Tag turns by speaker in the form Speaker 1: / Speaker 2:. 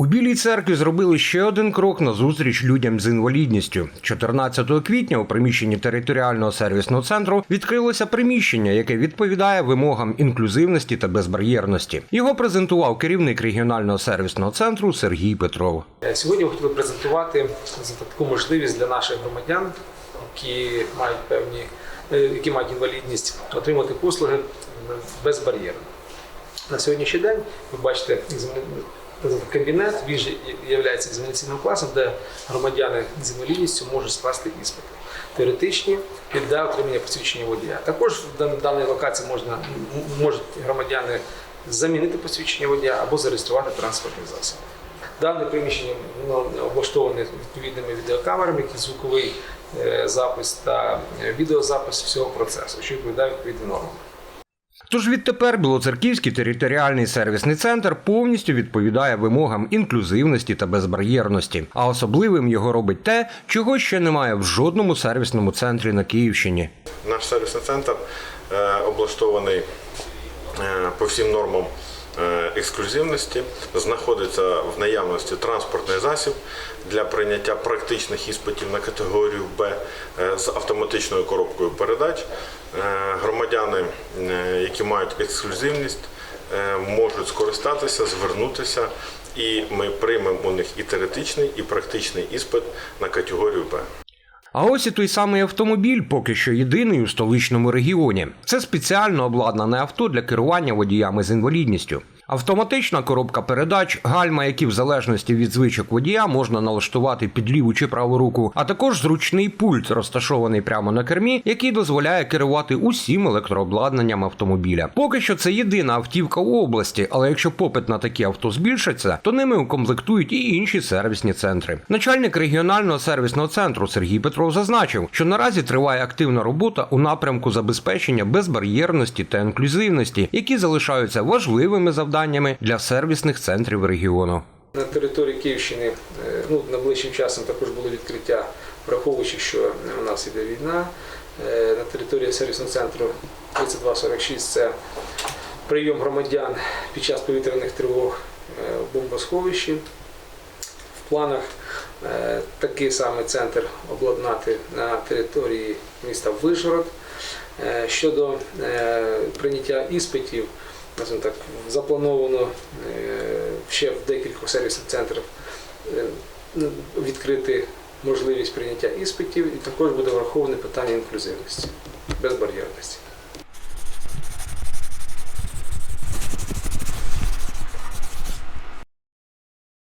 Speaker 1: У Білій церкві зробили ще один крок на зустріч людям з інвалідністю. 14 квітня у приміщенні територіального сервісного центру відкрилося приміщення, яке відповідає вимогам інклюзивності та безбар'єрності. Його презентував керівник регіонального сервісного центру Сергій Петров.
Speaker 2: Сьогодні ми хотіли презентувати за таку можливість для наших громадян, які мають певні, е, які мають інвалідність, отримати послуги безбар'єрно. На сьогоднішній день ви бачите кабінет, він же є екзаменаційним класом, де громадяни з інвалідністю можуть скласти іспити. Теоретичні для отримання посвідчення водія. Також в даній локації можна можуть громадяни замінити посвідчення водія або зареєструвати транспортний засіб. Дане приміщення облаштоване відповідними відеокамерами, які звуковий е, запис та е, відеозапис всього процесу, що відповідає відповідним нормам.
Speaker 1: Тож відтепер Білоцерківський територіальний сервісний центр повністю відповідає вимогам інклюзивності та безбар'єрності. А особливим його робить те, чого ще немає в жодному сервісному центрі на Київщині.
Speaker 3: Наш сервісний центр е, облаштований е, по всім нормам ексклюзивності. Знаходиться в наявності транспортний засіб для прийняття практичних іспитів на категорію Б е, з автоматичною коробкою передач. Е, Громадяни, е, які мають ексклюзивність, е, можуть скористатися, звернутися, і ми приймемо у них і теоретичний, і практичний іспит на категорію Б.
Speaker 1: А ось і той самий автомобіль, поки що єдиний у столичному регіоні. Це спеціально обладнане авто для керування водіями з інвалідністю. Автоматична коробка передач, гальма, які в залежності від звичок водія можна налаштувати під ліву чи праву руку, а також зручний пульт, розташований прямо на кермі, який дозволяє керувати усім електрообладнанням автомобіля. Поки що це єдина автівка у області, але якщо попит на такі авто збільшиться, то ними укомплектують і інші сервісні центри. Начальник регіонального сервісного центру Сергій Петров зазначив, що наразі триває активна робота у напрямку забезпечення безбар'єрності та інклюзивності, які залишаються важливими завданнями для сервісних центрів регіону.
Speaker 2: На території Київщини е, ну, найближчим часом також було відкриття, враховуючи, що у нас іде війна. Е, На території сервісного центру 3246 це прийом громадян під час повітряних тривог е, в бомбосховищі. В планах такий самий центр обладнати на території міста Вишгород. Щодо прийняття іспитів, скажімо так, заплановано е, ще в декількох сервісних центрах е, відкрити можливість прийняття іспитів, і також буде враховане питання інклюзивності, безбар'єрності.